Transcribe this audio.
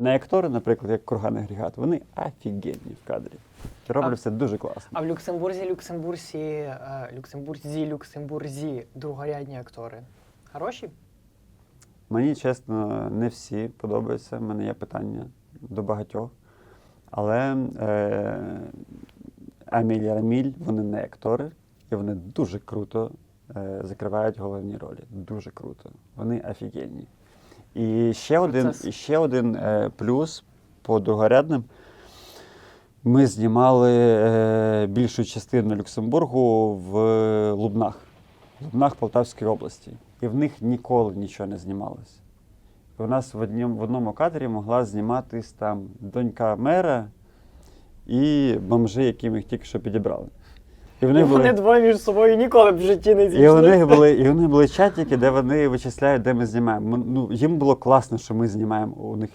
Не актори, наприклад, як Курган Агрегат, вони офігенні в кадрі. Роблять все дуже класно. А в Люксембурзі, Люксембурзі, е, Люксембурзі, Люксембурзі другорядні актори. Хороші? Мені, чесно, не всі подобаються. У мене є питання до багатьох. Але е, Аміль і Раміль, вони не актори, і вони дуже круто е, закривають головні ролі. Дуже круто. Вони офігенні. І ще один, і ще один е, плюс по другорядним. Ми знімали е, більшу частину Люксембургу в Лубнах, Лубнах Полтавської області. І в них ніколи нічого не знімалося. У нас в, однім, в одному кадрі могла зніматись там донька мера і бомжи, які ми їх тільки що підібрали. І вони, І вони були, двоє між собою ніколи б в житті не і у них були, і у них були чатики, де вони вичисляють, де ми знімаємо. Ну, їм було класно, що ми знімаємо у них